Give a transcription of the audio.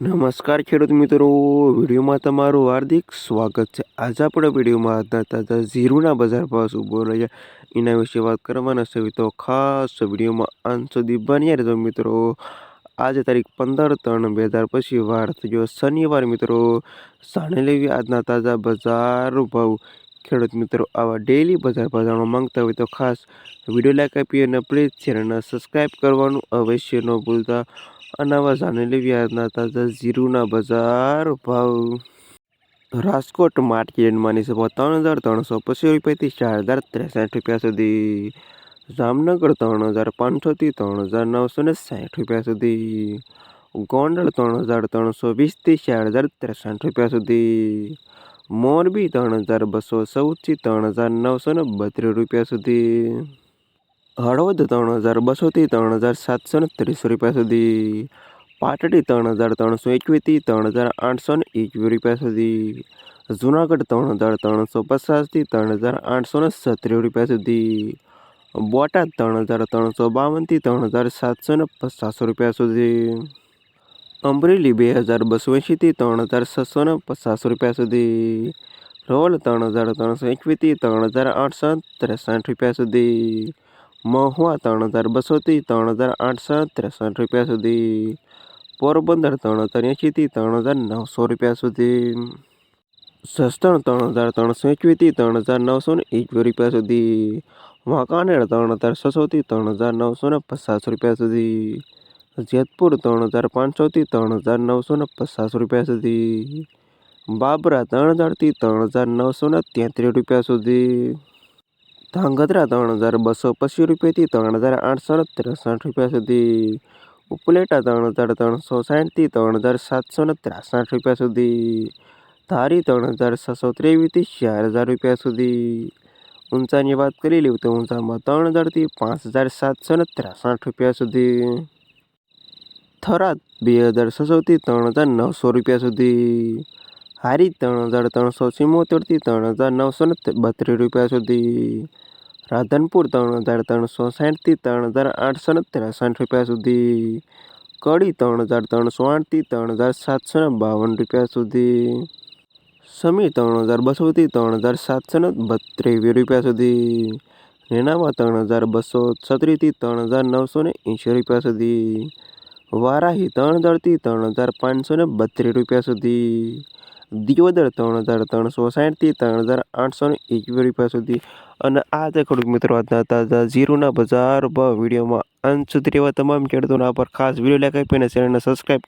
નમસ્કાર ખેડૂત મિત્રો, વિડીયોમાં તમારું હાર્દિક સ્વાગત છે. આજે આપણે વિડીયોમાં આજના તાજા ઝીરુના બજાર ભાવ ઊભો રહ્યા એના વિશે વાત કરવાના છે. તો ખાસ વિડીયોમાં અંત સુધી બન્યા રહેજો મિત્રો. આજે તારીખ પંદર ત્રણ બે હજાર પછી વાર થયો શનિવાર મિત્રો. સાણે લેવી આજના તાજા બજાર ભાવ. ખેડૂત મિત્રો, આવા ડેલી બજાર ભાવ માંગતા હોય તો ખાસ વીડિયો લાઈક આપી અને પ્લીઝ ચેનલને સબસ્ક્રાઈબ કરવાનું અવશ્ય ન ભૂલતા. અને આવા જાણી લેવી તાજા જીરુના બજાર ભાવ. રાજકોટ માર્કેટમાં નીચે ત્રણ હજાર ત્રણસો પચીસ રૂપિયાથી ચાર હજાર ત્રેસઠ રૂપિયા સુધી. જામનગર ત્રણ હજાર પાંચસોથી ત્રણ હજાર નવસો ને સાઠ રૂપિયા સુધી. ગોંડલ ત્રણ હજાર ત્રણસો વીસથી ચાર હજાર ત્રેસઠ રૂપિયા સુધી. મોરબી ત્રણ હજાર બસો ચૌદથી ત્રણ હજાર નવસો ને બત્રીસ રૂપિયા સુધી. હળવદ ત્રણ હજાર બસોથી ત્રણ હજાર સાતસો ને ત્રીસ રૂપિયા સુધી પાટડી ત્રણ હજાર ત્રણસો એકવીસથી ત્રણ હજાર આઠસો ને એકવીસ રૂપિયા સુધી જુનાગઢ ત્રણ હજાર ત્રણસો પચાસથી ત્રણ હજાર આઠસો ને સત્રીસ રૂપિયા સુધી બોટાદ ત્રણ હજાર ત્રણસો બાવનથી ત્રણ હજાર સાતસો ને પચાસ રૂપિયા સુધી અમરેલી બે હજાર બસો એંશીથી ત્રણ હજાર છસો ને પચાસ રૂપિયા સુધી રોલ ત્રણ હજાર ત્રણસો એકવીસથી ત્રણ હજાર આઠસો ત્રેસઠ રૂપિયા સુધી મહુવા ત્રણ હજાર બસોથી ત્રણ હજાર આઠસો ત્રેસઠ રૂપિયા સુધી પોરબંદર ત્રણ હજાર એંશીથી ત્રણ હજાર નવસો રૂપિયા સુધી સસ્તણ ત્રણ હજાર ત્રણસો એકવીસથી ત્રણ હજાર નવસો ને એકવીસ રૂપિયા સુધી વાંકાનેર ત્રણ હજાર છસોથી ત્રણ હજાર નવસો ને પચાસ રૂપિયા સુધી જેતપુર ત્રણ હજાર પાંચસોથી ત્રણ હજાર નવસો ને પચાસ રૂપિયા સુધી બાબરા ત્રણ હજારથી ત્રણ હજાર નવસો ને તેત્રીસ રૂપિયા સુધી ધાંગધ્રા ત્રણ હજાર બસો પચીસ રૂપિયાથી ત્રણ હજાર આઠસો ને ત્રેસઠ રૂપિયા સુધી ઉપલેટા ત્રણ હજાર ત્રણસો સાઠથી ત્રણ હજાર સાતસો ને ત્રેસઠ રૂપિયા સુધી ધારી ત્રણ હજાર છસો ત્રેવીસથી ચાર હજાર રૂપિયા સુધી ઊંચાની વાત કરી લઉં તો ઊંચામાં ત્રણ હજારથી પાંચ હજાર સાતસો ને ત્રેસઠ રૂપિયા સુધી થરાદ બે હજાર છસોથી ત્રણ હજાર નવસો રૂપિયા સુધી હારી ત્રણ હજાર ત્રણસો ચુમ્મોતેરથી ત્રણ હજાર નવસો ને બત્રીસ રૂપિયા સુધી રાધનપુર ત્રણ હજાર ત્રણસો સાઠથી ત્રણ હજાર આઠસો ને ત્રેસઠ રૂપિયા સુધી કડી ત્રણ હજાર ત્રણસો આઠથી ત્રણ હજાર સાતસો ને બાવન રૂપિયા સુધી સમી ત્રણ હજાર બસોથી ત્રણ હજાર સાતસો ને બત્રીસ રૂપિયા સુધી નેનામાં ત્રણ હજાર બસો છત્રીસથી ત્રણ હજાર નવસો ને એંશી રૂપિયા સુધી વારાહી ત્રણ હજારથી ત્રણ હજાર પાંચસો ને બત્રીસ રૂપિયા સુધી દિયોદર ત્રણ હજાર ત્રણસો સાઠથી ત્રણ હજાર આઠસો ને એકવીસ રૂપિયા સુધી અને આ તે ખેડૂત મિત્રો આજના તાજા જીરુના બજાર ભાવ વિડીયોમાં અંત સુધી રહેવા તમામ ખેડૂતોના પર ખાસ વીડિયો લાઈક આપીને ચેનલને સબસ્ક્રાઈબ